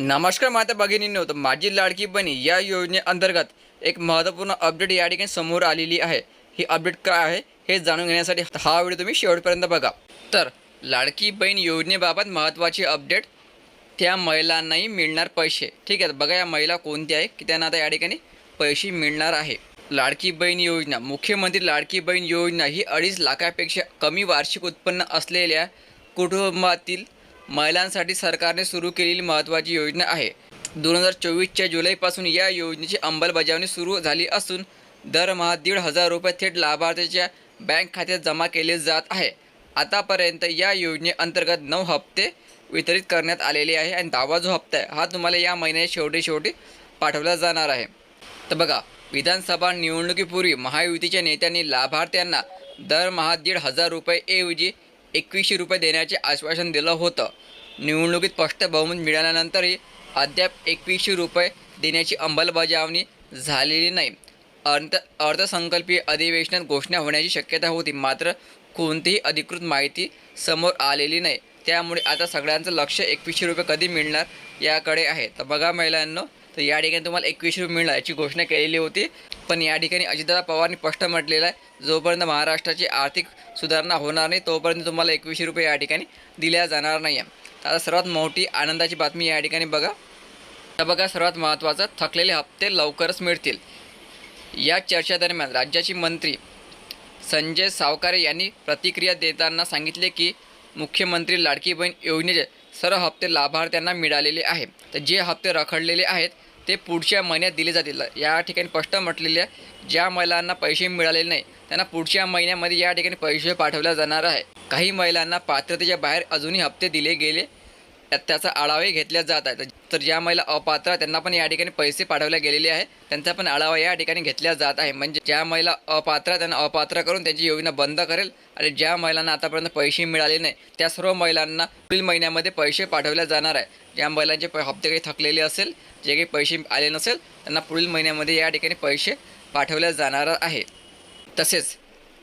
नमस्कार माता भगिनींनो तर माझी लाडकी बनी या योजनेअंतर्गत एक महत्त्वपूर्ण अपडेट या ठिकाणी समोर आलेली आहे. ही अपडेट काय आहे हे जाणून घेण्यासाठी हा व्हिडिओ तुम्ही शेवटपर्यंत बघा. तर लाडकी बहीण योजनेबाबत महत्त्वाची अपडेट त्या महिलांनाही मिळणार पैसे. ठीक आहे बघा या महिला कोणत्या आहे की त्यांना आता या ठिकाणी पैसे मिळणार आहे. लाडकी बहीण योजना मुख्यमंत्री लाडकी बहीण योजना ही अडीच लाखापेक्षा कमी वार्षिक उत्पन्न असलेल्या कुटुंबातील महिलांसाठी सरकारने सुरू केलेली महत्त्वाची योजना आहे. दोन हजार चोवीसच्या जुलैपासून या योजनेची अंमलबजावणी सुरू झाली असून दरमहा दीड हजार रुपये थेट लाभार्थ्याच्या बँक खात्यात जमा केले जात आहे. आतापर्यंत या योजनेअंतर्गत नऊ हप्ते वितरित करण्यात आलेले आहे आणि दहावा जो हप्ता आहे हा तुम्हाला या महिन्याच्या शेवटी शेवटी पाठवला जाणार आहे. तर बघा विधानसभा निवडणुकीपूर्वी महायुतीच्या नेत्यांनी लाभार्थ्यांना दरमहा दीड हजार रुपये ऐवजी एकवीसशे रुपये देण्याचे आश्वासन दिलं होतं. निवडणुकीत स्पष्ट बहुमत मिळाल्यानंतरही अद्याप एकवीसशे रुपये देण्याची अंमलबजावणी झालेली नाही. अर्थ अर्थसंकल्पीय अधिवेशनात घोषणा होण्याची शक्यता होती मात्र कोणतीही अधिकृत माहिती समोर आलेली नाही. त्यामुळे आता सगळ्यांचं लक्ष एकवीसशे रुपये कधी मिळणार याकडे आहे. तर बघा महिलांना तर या ठिकाणी तुम्हाला एकवीसशे रुपये मिळणार याची घोषणा केलेली होती. पण या ठिकाणी अजितदादा पवारनी स्पष्ट म्हटलेलं आहे जोपर्यंत महाराष्ट्राची आर्थिक सुधारणा होणार नाही तोपर्यंत तुम्हाला एकवीसशे रुपये या ठिकाणी दिल्या जाणार नाही आहे आता सर्वात मोठी आनंदाची बातमी या ठिकाणी बघा. तर बघा सर्वात महत्त्वाचं थकलेले हप्ते लवकरच मिळतील. या चर्चेदरम्यान राज्याचे मंत्री संजय सावकारे यांनी प्रतिक्रिया देताना सांगितले की मुख्यमंत्री लाडकी बहीण योजनेचे सर्व हप्ते लाभार्थ्यांना मिळालेले आहे तर जे हप्ते रखडलेले आहेत ते पुढच्या महिन्यात दिले जातील. या ठिकाणी स्पष्ट म्हटलेले आहे ज्या महिलांना पैसे मिळालेले नाही त्यांना पुढच्या महिन्यामध्ये या ठिकाणी पैसे पाठवले जाणार आहे. काही महिलांना पात्रतेच्या बाहेर अजूनही हप्ते दिले गेले त्यात त्याचा आढावाही घेतला जात आहे. तर ज्या महिला अपात्र त्यांना पण या ठिकाणी पैसे पाठवले गेलेले आहे त्यांचा पण आढावा या ठिकाणी घेतला जात आहे. म्हणजे ज्या महिला अपात्र त्यांना अपात्र करून त्यांची योजना बंद करेल आणि ज्या महिलांना आतापर्यंत पैसे मिळाले नाही त्या सर्व महिलांना पुढील महिन्यामध्ये पैसे पाठवले जाणार आहे. ज्या महिलांचे प- हप्ते काही थकलेले असेल जे काही पैसे आले नसेल त्यांना पुढील महिन्यामध्ये या ठिकाणी पैसे पाठवले जाणार आहे. तसेच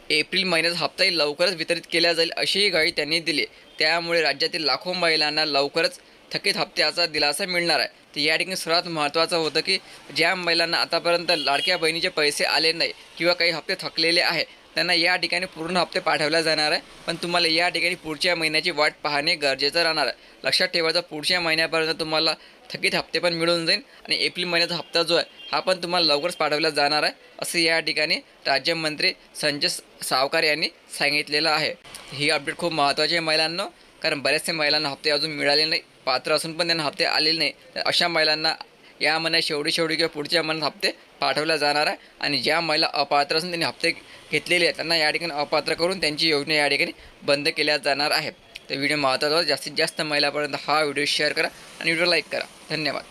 एप्रिल महिन्याचा हप्ताही लवकरच वितरित केला जाईल अशीही ग्वाही त्यांनी दिली. त्यामुळे राज्यातील लाखो महिलांना लवकरच थकीत हप्त्याचा दिलासा मिळणार आहे. तर या ठिकाणी सर्वात महत्त्वाचं होतं की ज्या महिलांना आतापर्यंत लाडक्या बहिणीचे पैसे आले नाही किंवा काही हप्ते थकलेले आहे त्यांना या ठिकाणी पूर्ण हप्ते पाठवले जाणार आहे. पण तुम्हाला या ठिकाणी पुढच्या महिन्याची वाट पाहणे गरजेचं राहणार आहे. लक्षात ठेवायचं पुढच्या महिन्यापर्यंत तुम्हाला थकीत हप्ते पण मिळून जाईल आणि एप्रिल महिन्याचा हप्ता जो आहे हा पण तुम्हाला लवकरच पाठवला जाणार आहे. असं या ठिकाणी राज्यमंत्री संजय सावकार यांनी सांगितलेलं आहे. ही अपडेट खूप महत्त्वाची आहे महिलांना कारण बऱ्याचशा महिलांना हप्ते अजून मिळाले नाही. पात्र असून पण त्यांना हप्ते आलेले नाही. तर अशा महिलांना या महिन्यात शेवटी शेवटी किंवा पुढच्या महिन्यात हप्ते पाठवल्या जाणार आहे. आणि ज्या महिला अपात्र असून त्यांनी हप्ते घेतलेले आहेत त्यांना या ठिकाणी अपात्र करून त्यांची योजना या ठिकाणी बंद केल्या जाणार आहे तर व्हिडिओ महत्त्वाचा जास्तीत जास्त महिलापर्यंत हा व्हिडिओ शेअर करा आणि व्हिडिओ लाईक करा. धन्यवाद.